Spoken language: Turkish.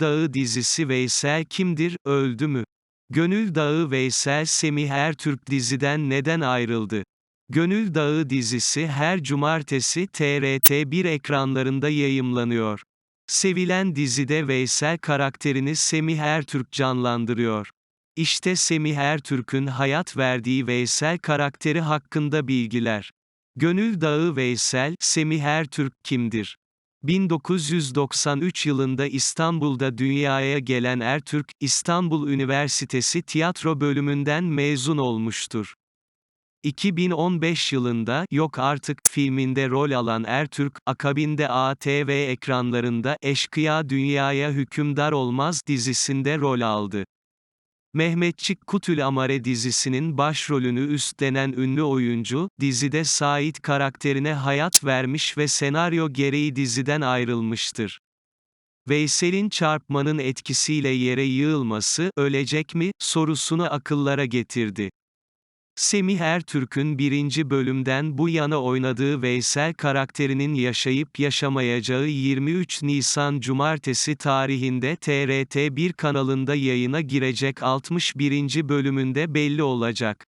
Dağı dizisi Veysel kimdir, öldü mü? Gönül Dağı Veysel Semih Ertürk diziden neden ayrıldı? Gönül Dağı dizisi her cumartesi TRT1 ekranlarında yayımlanıyor. Sevilen dizide Veysel karakterini Semih Ertürk canlandırıyor. İşte Semih Ertürk'ün hayat verdiği Veysel karakteri hakkında bilgiler. Gönül Dağı Veysel, Semih Ertürk kimdir? 1993 yılında İstanbul'da dünyaya gelen Ertürk, İstanbul Üniversitesi tiyatro bölümünden mezun olmuştur. 2015 yılında Yok Artık filminde rol alan Ertürk, akabinde ATV ekranlarında Eşkıya Dünyaya Hükümdar Olmaz dizisinde rol aldı. Mehmetçik Kutül Amare dizisinin başrolünü üstlenen ünlü oyuncu, dizide Sait karakterine hayat vermiş ve senaryo gereği diziden ayrılmıştır. Veysel'in çarpmanın etkisiyle yere yığılması, ölecek mi, sorusunu akıllara getirdi. Semih Ertürk'ün birinci bölümden bu yana oynadığı Veysel karakterinin yaşayıp yaşamayacağı 23 Nisan Cumartesi tarihinde TRT1 kanalında yayına girecek 61. bölümünde belli olacak.